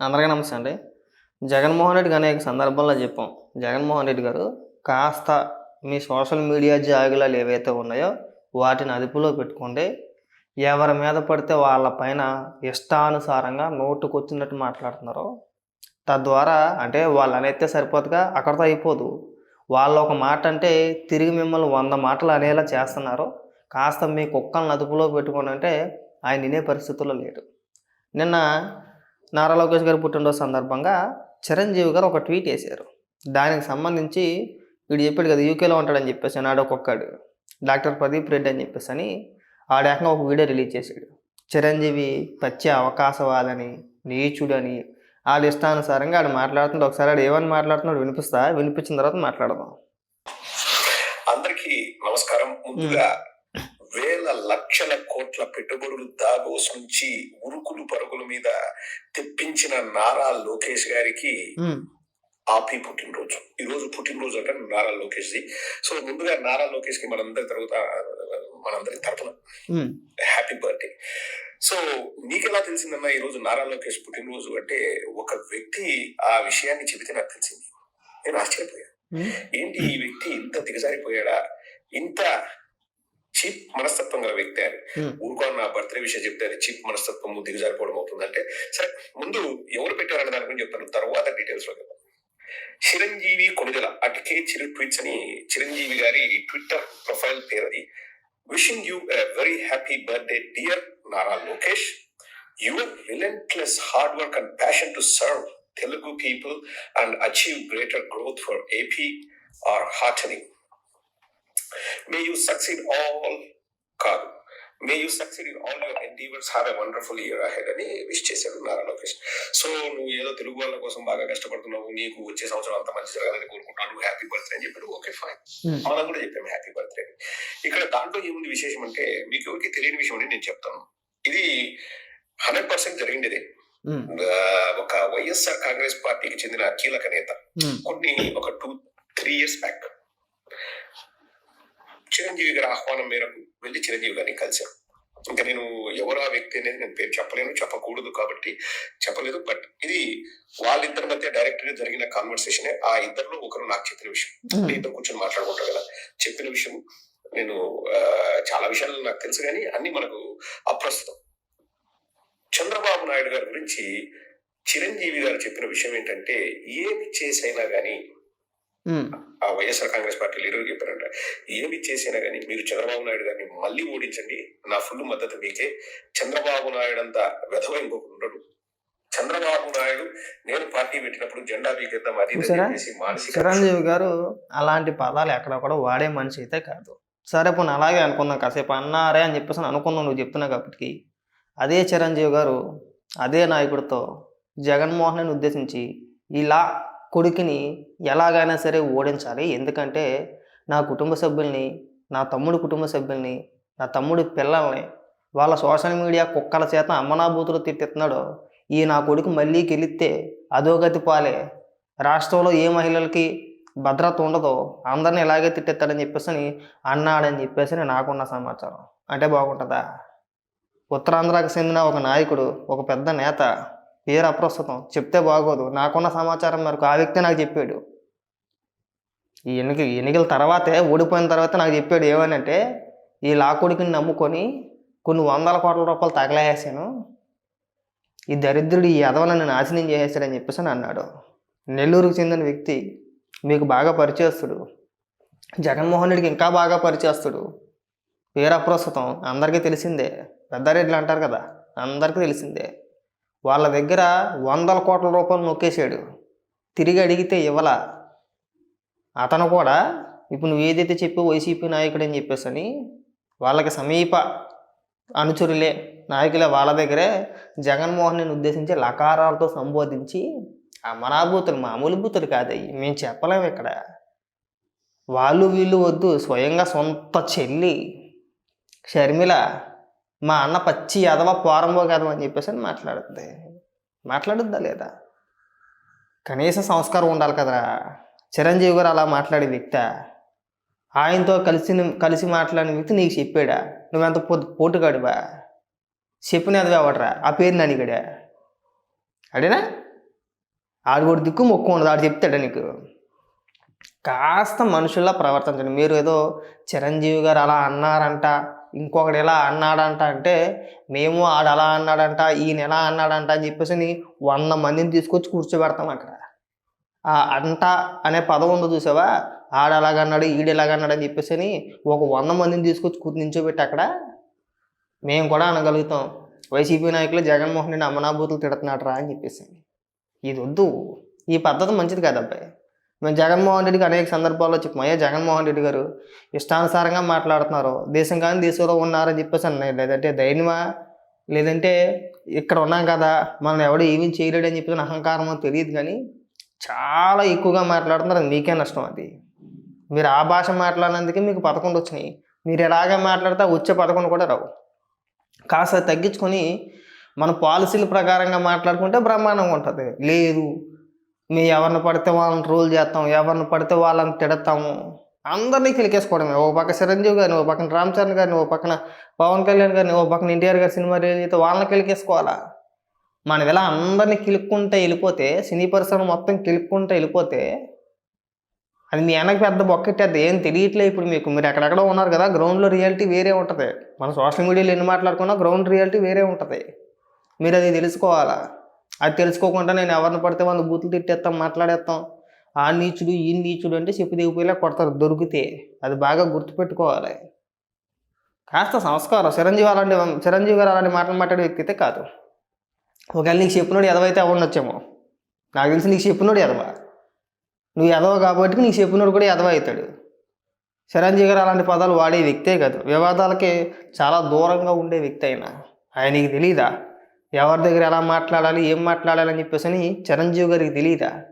అందరికీ నమస్తే అండి. జగన్మోహన్ రెడ్డి గారు అనేక సందర్భాల్లో చెప్పాం. జగన్మోహన్ రెడ్డి గారు కాస్త మీ సోషల్ మీడియా జాగులాలు ఏవైతే ఉన్నాయో వాటిని అదుపులో పెట్టుకోండి ఎవరి మీద పడితే వాళ్ళ పైన ఇష్టానుసారంగా నోటుకొచ్చినట్టు మాట్లాడుతున్నారు తద్వారా అంటే వాళ్ళు అనైతే సరిపోదుగా అక్కడితో అయిపోదు. వాళ్ళు ఒక మాట అంటే తిరిగి మిమ్మల్ని వంద మాటలు అనేలా చేస్తున్నారు. కాస్త మీ కుక్కలను అదుపులో పెట్టుకోండి అంటే ఆయన వినే పరిస్థితుల్లో లేడు నిన్న నారా లోకేష్ గారు పుట్టినరోజు సందర్భంగా చిరంజీవి గారు ఒక ట్వీట్ వేశారు దానికి సంబంధించి వీడు చెప్పాడు కదా యూకేలో ఉంటాడని చెప్పేసి నాడు ఒక్కొక్కడు. డాక్టర్ ప్రదీప్ రెడ్డి అని చెప్పేసి అని ఆడ ఏకంగా ఒక వీడియో రిలీజ్ చేశాడు. చిరంజీవి పచ్చి అవకాశవాదని నీచుడని వాళ్ళ ఇష్టానుసారంగా ఆడు మాట్లాడుతుంటే ఒకసారి ఆడు ఏమని మాట్లాడుతున్నాడు వినిపిస్తా? వినిపించిన తర్వాత మాట్లాడదాం. అందరికీ నమస్కారం. ముందుగా వేల లక్షల కోట్ల పెట్టుబడులు దాగోస్ నుంచి ఉరుకులు పరుగుల మీద తెప్పించిన నారా లోకేష్ గారికి ఆపి పుట్టినరోజు. ఈ రోజు పుట్టినరోజు అంటే నారా లోకేష్ ది సో ముందుగా నారా లోకేష్కి మనందరి తరగత మనందరి తరపున హ్యాపీ బర్త్డే. సో మీకు ఎలా తెలిసిందన్న ఈ రోజు నారా లోకేష్ పుట్టినరోజు అంటే ఒక వ్యక్తి ఆ విషయాన్ని చెబితే నాకు తెలిసింది. నేను ఆశ్చర్యపోయాను. ఏంటి ఈ వ్యక్తి ఇంత దిగజారిపోయాడా? ఇంత చీప్ మనస్తత్వం గల వ్యక్తి అని. ఉమ్, ఊరుకో నా బర్త్డే విషయం చెప్తే అది చీప్ మనస్తత్వం దిగజారిపోవడం అవుతుందంటే సరే ముందు ఎవరు పెట్టారనే దాని గురించి చెప్తాను తర్వాత డీటెయిల్స్లో చెప్తాను. చిరంజీవి కొనుగోల అటుకే చిరు ట్వీట్స్ అని చిరంజీవి గారి ట్విట్టర్ ప్రొఫైల్ పేరు అది. Wishing you very happy birthday dear Nara Lokesh. Your relentless hard work and passion to serve Telugu people and achieve greater growth for AP are heartening may you succeed all కాదు. May you succeed in all your endeavours have a wonderful year ahead అని wish చేశాడు Nara Lokesh. So నువ్వు ఏదో తెలుగు వాళ్ళ కోసం బాగా కష్టపడుతున్నావు. నీకు వచ్చే సంవత్సరం అంత మంచి జరగాలని కోరుకుంటున్నాను హ్యాపీ బర్త్డే అని చెప్పాడు. ఓకే ఫైన్ ఉమ్, మనం కూడా చెప్పాము హ్యాపీ బర్త్డే ఇక్కడ దాంట్లో ఏముంది విశేషం అంటే మీకు ఎవరికి తెలియని విషయం అని నేను చెప్తాను. ఇది హండ్రెడ్ పర్సెంట్ జరిగింది ఉమ్, ఒక వైఎస్ఆర్ కాంగ్రెస్ పార్టీకి చెందిన కీలక నేత. ఉమ్, కొన్ని ఒక two three years back Chiranjeevi గారి ఆహ్వానం మేరకు వెళ్ళి చిరంజీవి గారిని కలిశాను ఇంకా నేను ఎవరు ఆ వ్యక్తి అనేది నేను పేరు చెప్పలేను చెప్పకూడదు కాబట్టి చెప్పలేదు. బట్ ఇది వాళ్ళిద్దరి మధ్య డైరెక్ట్గా జరిగిన కాన్వర్సేషన్ ఆ ఇద్దరిలో ఒకరు నాకు చెప్పిన విషయం. ఇద్దరు కూర్చొని మాట్లాడుకుంటారు కదా. చెప్పిన విషయం నేను చాలా విషయాలు నాకు తెలుసు కానీ అన్ని మనకు అప్రస్తుతం. చంద్రబాబు నాయుడు గారి గురించి చిరంజీవి గారు చెప్పిన విషయం ఏంటంటే ఏమి చేసైనా గానీ ఉమ్, ఆ వైఎస్ఆర్ కాంగ్రెస్ పార్టీ లీడర్ చెప్పారంట ఏమి చేసినా గానీ మీరు చంద్రబాబు నాయుడు గారిని మళ్ళీ ఓడించండి నా ఫుల్ మద్దతు మీకే. చంద్రబాబు నాయుడు అంతా వెధవ ఉండడు. చంద్రబాబు నాయుడు నేను పార్టీ పెట్టినప్పుడు జెండా బీకేద్దాం అది మానసిక చిరంజీవి గారు అలాంటి పదాలు ఎక్కడొక్కడ వాడే మనిషి అయితే కాదు. సరే పోనీ అలాగే అనుకుందాం కాసేపు అన్నారే అని చెప్పేసి అని అనుకుందాం నువ్వు చెప్తున్నావు కాబట్టి అదే చిరంజీవి గారు అదే నాయకుడితో జగన్మోహన్ ఉద్దేశించి ఇలా కొడుకుని ఎలాగైనా సరే ఓడించాలి. ఎందుకంటే నా కుటుంబ సభ్యుల్ని నా తమ్ముడు కుటుంబ సభ్యుల్ని నా తమ్ముడు పిల్లల్ని వాళ్ళ సోషల్ మీడియా కుక్కల చేత అమ్మనాభూతులు తిట్టిస్తున్నాడు. ఈ నా కొడుకు మళ్ళీ గెలిస్తే అధోగతి పాలే. రాష్ట్రంలో ఏ మహిళలకి భద్రత ఉండదో అందరిని ఇలాగే తిట్టేస్తాడని చెప్పేసి అన్నాడని చెప్పేసి అని నాకున్న సమాచారం. అంటే బాగుంటుందా? ఉత్తరాంధ్రకు చెందిన ఒక నాయకుడు ఒక పెద్ద నేత పేరు అప్రస్తుతం? చెప్తే బాగోదు. నాకున్న సమాచారం మేరకు ఆ వ్యక్తి నాకు చెప్పాడు. ఈ ఎన్నిక ఎన్నికల తర్వాతే ఓడిపోయిన తర్వాత నాకు చెప్పాడు ఏమని అంటే ఈ లాకుడికిని నమ్ముకొని కొన్ని వందల కోట్ల రూపాయలు తగలేసాను ఈ దరిద్రుడు ఈ ఎదవలను నాశనం చేసేసాడని చెప్పేసి అని అన్నాడు. నెల్లూరుకు చెందిన వ్యక్తి మీకు బాగా పరిచయస్తుడు. జగన్మోహన్ రెడ్డికి ఇంకా బాగా పరిచయస్తుడు. పేరు అప్రస్తుతం. అందరికీ తెలిసిందే. పెద్దారెడ్లు అంటారు కదా. అందరికీ తెలిసిందే. వాళ్ళ దగ్గర వందల కోట్ల రూపాయలు నొక్కేశాడు. తిరిగి అడిగితే ఇవ్వలా. అతను కూడా ఇప్పుడు నువ్వు ఏదైతే చెప్పి వైసీపీ నాయకుడు అని వాళ్ళకి సమీప అనుచరులే నాయకులే వాళ్ళ దగ్గరే జగన్మోహన్ని ఉద్దేశించి లకారాలతో సంబోధించి అమరాభూతులు మామూలు బూతులు కాదయ్యి మేము చెప్పలేము ఇక్కడ. వాళ్ళు వీళ్ళు వద్దు స్వయంగా సొంత చెల్లి షర్మిల మా అన్న పచ్చి ఎదవ పోరంబో కదవ అని చెప్పేసి అని మాట్లాడుద్ది. మాట్లాడుద్దా లేదా? కనీస సంస్కారం ఉండాలి కదరా. చిరంజీవి గారు అలా మాట్లాడే వ్యక్తి. ఆయనతో కలిసి కలిసి మాట్లాడిన వ్యక్తి నీకు చెప్పాడా? నువ్వెంత పొద్దు పోటుగాడువా? చెప్పినది ఎవడరా? ఆ పేరుని అడిగాడా అడినా? ఆడు కూడా దిక్కు మొక్కు ఉండదు. ఆడు చెప్తాడా నీకు? కాస్త మనుషుల్లా ప్రవర్తించండి. మీరు ఏదో చిరంజీవి గారు అలా అన్నారంట. ఇంకొకడు ఎలా అన్నాడంట అంటే మేము ఆడు అలా అన్నాడంట ఈయన ఎలా అన్నాడంట అని చెప్పేసి వంద మందిని తీసుకొచ్చి కూర్చోబెడతాం అక్కడ. ఆ అంట అనే పదం ఉందో చూసావా? ఆడ అలాగన్నాడు ఈడు ఎలాగన్నాడు అని చెప్పేసి అని ఒక వంద మందిని తీసుకొచ్చి కూర్చు నించోబెట్టి అక్కడ మేము కూడా అనగలుగుతాం. వైసీపీ నాయకులు జగన్మోహన్ రెడ్డి అమనాభూతులు తిడుతున్నాడు రా అని చెప్పేసి ఇది వద్దు. ఈ పద్ధతి మంచిది కాదు అబ్బాయి మేము జగన్మోహన్ రెడ్డికి అనేక సందర్భాల్లో చెప్పాం అయ్యా జగన్మోహన్ రెడ్డి గారు ఇష్టానుసారంగా మాట్లాడుతున్నారు. దేశం కానీ దేశంలో ఉన్నారని చెప్పేసి అన్నాయి లేదంటే ధైర్యమా? లేదంటే ఇక్కడ ఉన్నాం కదా మనం ఎవడు ఏమీ చేయలేడని చెప్పేసి అహంకారమో తెలియదు కానీ చాలా ఎక్కువగా మాట్లాడుతున్నారు. మీకే నష్టం అది. మీరు ఆ భాష మాట్లాడినందుకే మీకు పదకొండు వచ్చినాయి. మీరు ఎలాగే మాట్లాడితే వచ్చే పదకొండు కూడా రావు. కాస్త తగ్గించుకొని మన పాలసీల ప్రకారంగా మాట్లాడుకుంటే బ్రహ్మాండంగా ఉంటుంది. లేదు మేము ఎవరిని పడితే వాళ్ళని రూల్ చేస్తాం ఎవరిని పడితే వాళ్ళని తిడతాము. అందరినీ కిలికేసుకోవడమే ఓ పక్క చిరంజీవి గారిని ఓ పక్కన రామ్ చరణ్ గారిని ఓ పక్కన పవన్ కళ్యాణ్ గారిని ఓ పక్కన ఎన్టీఆర్ గారి సినిమా రిలీజ్ అయితే వాళ్ళని కిలికేసుకోవాలా మనం ఇలా అందరినీ కిలుక్కుంటే వెళ్ళిపోతే సినీ పరిశ్రమ మొత్తం కిలుక్కుంటే వెళ్ళిపోతే అది మీ వెనక పెద్ద బొక్కెట్టేది ఏం తెలియట్లే ఇప్పుడు మీకు. మీరు ఎక్కడెక్కడ ఉన్నారు కదా గ్రౌండ్లో రియాలిటీ వేరే ఉంటుంది. మన సోషల్ మీడియాలో ఎన్ని మాట్లాడుకున్నా గ్రౌండ్ రియాలిటీ వేరే ఉంటుంది. మీరు అది తెలుసుకోవాలా? అది తెలుసుకోకుండా నేను ఎవరిని పడితే వాళ్ళు బూతులు తిట్టేస్తాం మాట్లాడేస్తాం ఆ నీచుడు ఈ నీచుడు అంటే చెప్పు దిగిపోయేలా కొడతారు దొరికితే. అది బాగా గుర్తుపెట్టుకోవాలి. కాస్త సంస్కారం. చిరంజీవి అలాంటి చిరంజీవి గారు అలాంటి మాటలు మాట్లాడే వ్యక్తి అయితే కాదు. ఒకవేళ నీకు చెప్పినోడు ఎదవైతే అవ్వండొచ్చేమో నాకు తెలిసి నీకు చెప్పినోడు ఎదవ. నువ్వు ఎదవ కాబట్టి నీకు చెప్పినోడు కూడా ఎదవ అవుతాడు. చిరంజీవి గారు అలాంటి పదాలు వాడే వ్యక్తే కాదు. వివాదాలకి చాలా దూరంగా ఉండే వ్యక్తి అయినా. ఆయనకి తెలీదా? ఎవరి దగ్గర ఎలా మాట్లాడాలి ఏం మాట్లాడాలి అని చెప్పేసి అని చిరంజీవి గారికి తెలియదా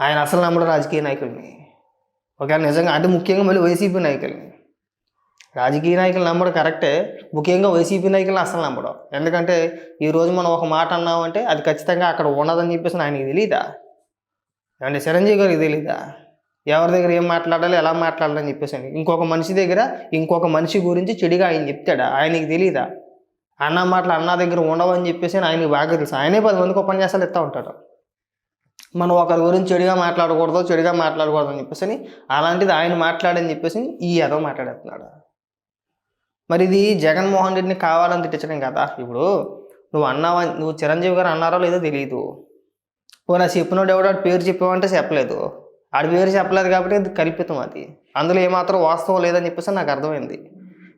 ఆయన అసలు నమ్మడు రాజకీయ నాయకుల్ని. ఒకవేళ నిజంగా అంటే ముఖ్యంగా మళ్ళీ వైసీపీ నాయకుల్ని. రాజకీయ నాయకులు నమ్మడం కరెక్టే ముఖ్యంగా వైసీపీ నాయకులను అసలు నమ్మడం. ఎందుకంటే ఈరోజు మనం ఒక మాట అన్నామంటే అది ఖచ్చితంగా అక్కడ ఉండదని చెప్పేసి ఆయనకి తెలియదా ఏమంటే చిరంజీవి గారికి తెలీదా? ఎవరి దగ్గర ఏం మాట్లాడాలి ఎలా మాట్లాడాలని చెప్పేసి అని. ఇంకొక మనిషి దగ్గర ఇంకొక మనిషి గురించి చెడుగా ఆయన చెప్తాడా? ఆయనకి తెలీదా? అన్న మాటలు అన్న దగ్గర ఉండవని చెప్పేసి ఆయనకి బాగా తెలుసు. ఆయనే పది మందికి ఉపన్యాసాలు ఇస్తూ ఉంటాడు. మనం ఒకరి గురించి చెడుగా మాట్లాడకూడదు చెడుగా మాట్లాడకూడదు అని చెప్పేసి అని అలాంటిది ఆయన మాట్లాడని చెప్పేసి ఈ ఏదో మాట్లాడేస్తున్నాడు. మరి ఇది జగన్మోహన్ రెడ్డిని కావాలని తిట్టించడం కదా? ఇప్పుడు నువ్వు అన్నావా నువ్వు చిరంజీవి గారు అన్నారో లేదో తెలియదు పోనీ చెప్పినోడు ఎవడో పేరు చెప్పావంటే చెప్పలేదు. ఆడి పేరు చెప్పలేదు కాబట్టి అది కల్పితం అది. అందులో ఏమాత్రం వాస్తవం లేదని చెప్పేసి నాకు అర్థమైంది.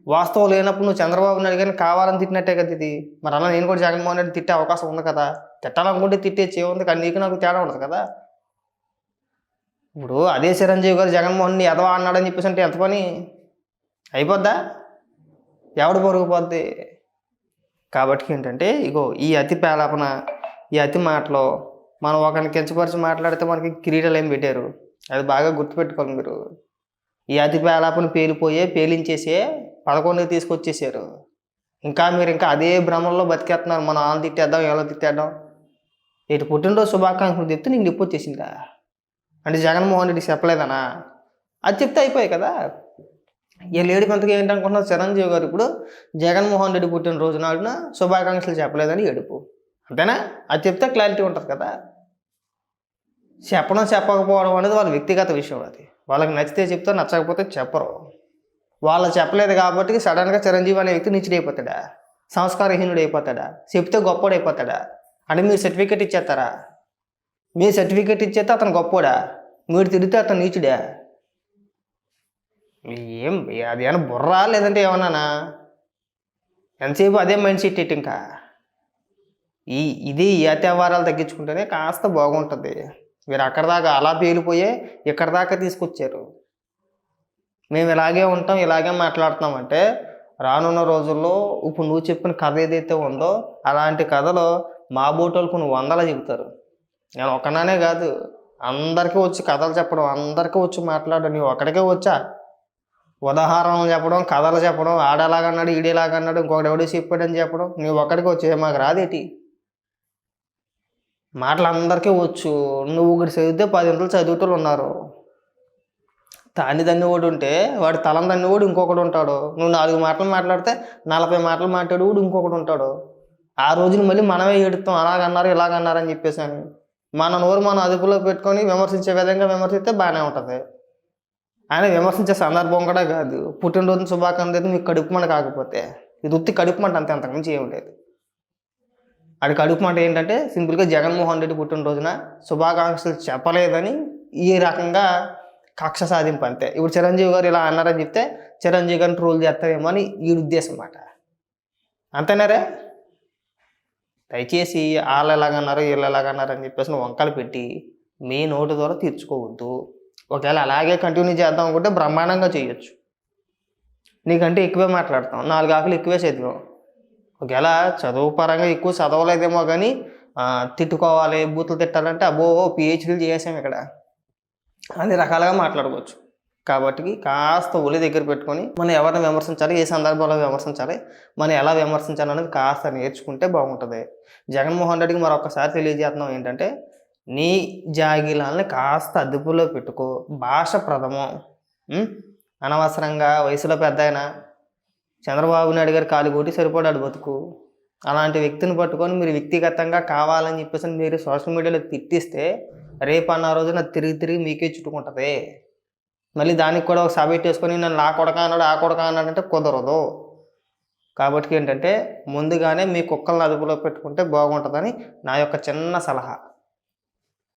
వాస్తవం లేనప్పుడు నువ్వు చంద్రబాబు నాయుడు గారిని కావాలని తిట్టినట్టే కదా ఇది. మరి అలా నేను కూడా జగన్మోహన్ రెడ్డి తిట్టే అవకాశం ఉంది కదా. తిట్టాలనుకుంటే తిట్టే చేయంది కానీ నీకు నాకు తేడా ఉండదు కదా. ఇప్పుడు అదే చిరంజీవి గారు జగన్మోహన్ ఎదవా అన్నాడని చెప్పేసి అంటే ఎంత పని? అయిపోద్దా? ఎవడు పొరుగుపోద్ది? కాబట్టి ఏంటంటే ఇగో ఈ అతి పేలాపన ఈ అతి మాటలో మనం ఒకరిని కించపరిచి మాట్లాడితే మనకి కిరీటలు ఏం పెట్టారు? అది బాగా గుర్తుపెట్టుకోవాలి మీరు. ఈ అతి పేలాపన పేలిపోయే పేలించేసే పదకొండుకి తీసుకొచ్చేసారు. ఇంకా మీరు ఇంకా అదే భ్రమంలో బతికేస్తున్నారు. మనం ఆన్ తిట్టేద్దాం ఎవరో తిట్టేద్దాం. ఇటు పుట్టినరోజు శుభాకాంక్షలు చెప్తే నీకు నొప్పి వచ్చేసిందా అంటే జగన్మోహన్ రెడ్డి చెప్పలేదనా? అది చెప్తే అయిపోయాయి కదా. ఈ లేడీ కొంతగా ఏంటనుకుంటున్నారు చిరంజీవి గారు ఇప్పుడు జగన్మోహన్ రెడ్డి పుట్టినరోజు నాడున శుభాకాంక్షలు చెప్పలేదని ఏడుపు. అంతేనా? అది చెప్తే క్లారిటీ ఉంటుంది కదా. చెప్పడం చెప్పకపోవడం అనేది వాళ్ళ వ్యక్తిగత విషయం అది. వాళ్ళకి నచ్చితే చెప్తే నచ్చకపోతే చెప్పరు. వాళ్ళు చెప్పలేదు కాబట్టి సడన్గా చిరంజీవి అనే వ్యక్తి నిచ్చుడైపోతాడా సంస్కారహీనుడు అయిపోతాడా? చెప్తే గొప్పోడైపోతాడా అయిపోతాడా? అంటే మీరు సర్టిఫికెట్ ఇచ్చేస్తారా? మీ సర్టిఫికెట్ ఇచ్చేస్తే అతను గొప్పోడా? మీరు తిరిగితే అతను నీచుడా? ఏం అది ఏమైనా బుర్రా లేదంటే ఏమన్నానా? ఎంతసేపు అదే మైండ్ సెట్ ఇటు ఇంకా? ఈ ఇది ఈ అత్యవహారాలు తగ్గించుకుంటేనే కాస్త బాగుంటుంది. మీరు అక్కడ దాకా అలా పేలిపోయే ఇక్కడ దాకా తీసుకొచ్చారు. మేము ఇలాగే ఉంటాం ఇలాగే మాట్లాడుతున్నామంటే రానున్న రోజుల్లో ఇప్పుడు నువ్వు చెప్పిన కథ ఏదైతే ఉందో అలాంటి కథలో మా బోటోలు కొన్ని వందల చెబుతారు. నేను ఒకనానే కాదు అందరికీ వచ్చి కథలు చెప్పడం అందరికీ వచ్చి మాట్లాడడం నువ్వు ఒక్కడికే వచ్చా? ఉదాహరణలు చెప్పడం కథలు చెప్పడం ఆడేలాగన్నాడు ఈడేలాగన్నాడు ఇంకొకటి ఎవడో చెప్పాడని చెప్పడం నువ్వు ఒక్కడికి వచ్చే మాకు రాదేటి మాటలు అందరికీ వచ్చు నువ్వు ఒకటి చదివితే పది ఇంతలు చదివేటోళ్ళు ఉన్నారు. తాని దాన్ని ఓడి ఉంటే వాడు తలం దాన్ని ఓడి ఇంకొకడు ఉంటాడు. నువ్వు నాలుగు మాటలు మాట్లాడితే నలభై మాటలు మాట్లాడు కూడా ఇంకొకడు ఉంటాడు. ఆ రోజున మళ్ళీ మనమే ఏడుతాం అలాగన్నారు ఇలాగన్నారు అని చెప్పేసి అని. మన నోరు మనం అదుపులో పెట్టుకొని విమర్శించే విధంగా విమర్శిస్తే బాగానే ఉంటుంది. ఆయన విమర్శించే సందర్భం కూడా కాదు. పుట్టినరోజు శుభాకాంక్షలు మీకు కడుపు మంట కాకపోతే. ఇది ఉత్తి కడుపు మంట అంతే అంతకుమించి ఏం లేదు. అది కడుపు మంట ఏంటంటే సింపుల్గా జగన్మోహన్ రెడ్డి పుట్టినరోజున శుభాకాంక్షలు చెప్పలేదని ఈ రకంగా కక్ష సాధింపు అంతే ఇప్పుడు చిరంజీవి గారు ఇలా అన్నారని చెప్తే చిరంజీవి గారిని ట్రోల్ చేస్తారేమో అని ఈ ఉద్దేశం అన్నమాట అంతేనారే? దయచేసి వాళ్ళు ఎలాగన్నారు వీళ్ళు ఎలాగన్నారు అని చెప్పేసి వంకలు పెట్టి మీ నోటు ద్వారా తీర్చుకోవద్దు. ఒకవేళ అలాగే కంటిన్యూ చేద్దాం అనుకుంటే బ్రహ్మాండంగా చేయొచ్చు. నీకంటే ఎక్కువే మాట్లాడతాం. నాలుగు ఆకులు ఎక్కువే చదివాం ఒకవేళ చదువు పరంగా ఎక్కువ చదవలేదేమో కానీ తిట్టుకోవాలి బూతులు తిట్టాలంటే అబ్బో పిహెచ్డీలు చేసాం ఇక్కడ. అన్ని రకాలుగా మాట్లాడుకోవచ్చు. కాబట్టి కాస్త ఒలి దగ్గర పెట్టుకొని మనం ఎవరిని విమర్శించాలి ఏ సందర్భంలో విమర్శించాలి మనం ఎలా విమర్శించాలి అనేది కాస్త నేర్చుకుంటే బాగుంటుంది. జగన్మోహన్ రెడ్డికి మరొకసారి తెలియజేస్తున్నాం ఏంటంటే నీ జాగిలాలని కాస్త అదుపులో పెట్టుకో. భాష ప్రథమం. అనవసరంగా వయసులో పెద్ద అయినా చంద్రబాబు నాయుడు గారు కాలు కొట్టి సరిపడాడు బతుకు. అలాంటి వ్యక్తిని పట్టుకొని మీరు వ్యక్తిగతంగా కావాలని చెప్పేసి మీరు సోషల్ మీడియాలో తిట్టిస్తే రేపు అన్న రోజున తిరిగి తిరిగి మీకే చుట్టుకుంటుంది. మళ్ళీ దానికి కూడా ఒక సబ్మిట్ చేసుకొని నన్ను ఆ కొడక అన్నాడు ఆ కొడక అన్నాడు అంటే కుదరదు. కాబట్టి ఏంటంటే ముందుగానే మీ కుక్కలను అదుపులో పెట్టుకుంటే బాగుంటుందని నా యొక్క చిన్న సలహా.